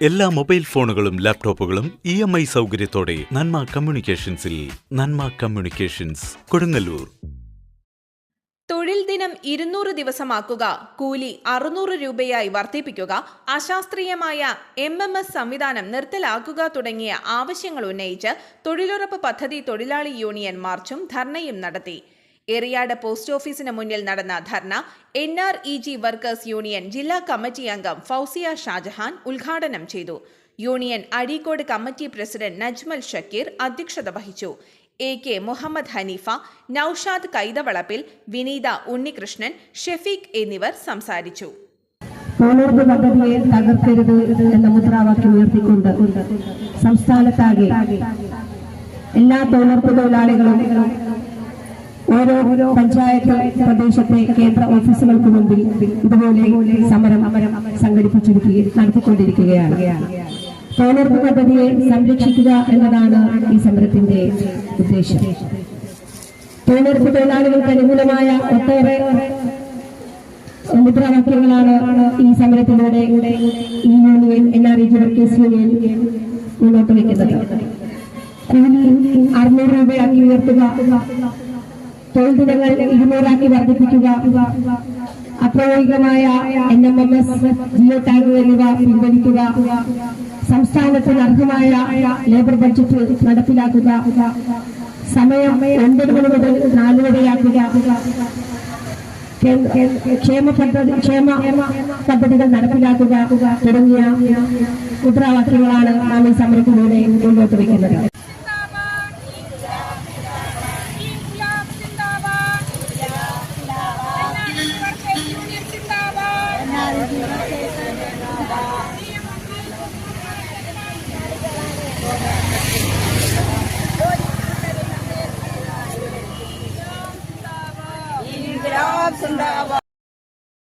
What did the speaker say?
എല്ലാ മൊബൈൽ ഫോണുകളും ലാപ്ടോപ്പുകളും ഇ എം ഐ സൗകര്യത്തോടെ നന്മ കമ്മ്യൂണിക്കേഷൻസിൽ നന്മ കമ്മ്യൂണിക്കേഷൻസ് കൊടുങ്ങല്ലൂർ. തൊഴിൽ ദിനം ഇരുന്നൂറ് ദിവസമാക്കുക കൂലി അറുന്നൂറ് രൂപയായി വർദ്ധിപ്പിക്കുക അശാസ്ത്രീയമായ എം എം എസ് സംവിധാനം നിർത്തലാക്കുക തുടങ്ങിയ ആവശ്യങ്ങൾ ഉന്നയിച്ച് തൊഴിലുറപ്പ് പദ്ധതി തൊഴിലാളി യൂണിയൻ മാർച്ചും ധർണയും നടത്തി. എറിയാട് പോസ്റ്റ് ഓഫീസിന് മുന്നിൽ നടന്ന ധർണ N R E G workers union ജില്ലാ കമ്മിറ്റി അംഗം ഫൗസിയ ഷാജഹാൻ ഉദ്ഘാടനം ചെയ്തു. Union Azhikode committee president Najmal Shakeer അധ്യക്ഷത വഹിച്ചു. എ കെ മുഹമ്മദ് ഹനീഫ നൌഷാദ് കൈതവളപ്പിൽ വിനീത ഉണ്ണികൃഷ്ണൻ ഷെഫീഖ് എന്നിവർ സംസാരിച്ചു. പദ്ധതിയെ തകർക്കരുത് എന്ന മുദ്രാവാക്യം ഉയർത്തിക്കൊണ്ട് സംസ്ഥാനത്താകെ എല്ലാ തൊഴിലുറപ്പ് തൊഴിലാളികളും ഓരോ പഞ്ചായത്ത് പ്രദേശത്തെ കേന്ദ്ര ഓഫീസുകൾക്ക് മുമ്പിൽ ഇതുപോലെ സമരം സംഘടിപ്പിച്ചിരിക്കുകയും നടത്തിക്കൊണ്ടിരിക്കുകയാണ്. തൊഴിലുറപ്പ് പദ്ധതിയെ സംരക്ഷിക്കുക എന്നതാണ് ഈ സമരത്തിന്റെ ഉദ്ദേശം. തൊഴിലുറപ്പ് തൊഴിലാളികൾക്ക് അനുകൂലമായ ഒട്ടേറെ മുദ്രാവാക്യങ്ങളാണ് ഈ സമരത്തിലൂടെ ഈ union N R E workers union മുന്നോട്ട് വയ്ക്കുന്നത്. കൂലി അറുന്നൂറ് രൂപയാക്കി ഉയർത്തുക തൊഴിൽ ദിനങ്ങൾ ഇരുന്നൂറാക്കി വർദ്ധിപ്പിക്കുക. അപ്രായോഗികമായ N M M S geo tag എന്നിവ പിൻവലിക്കുക. സംസ്ഥാനത്തിന് അർഹമായ ലേബർ ബഡ്ജറ്റ് നടപ്പിലാക്കുക. സമയം ഒൻപത് മണി മുതൽ നാല് വരെയാക്കുക. ക്ഷേമ പദ്ധതി ക്ഷേമ പദ്ധതികൾ നടപ്പിലാക്കുക തുടങ്ങിയ മുദ്രാവാക്യങ്ങളാണ് നാം ഈ സമരത്തിലൂടെ മുന്നോട്ട് വയ്ക്കുന്നത്. जिंदाबाद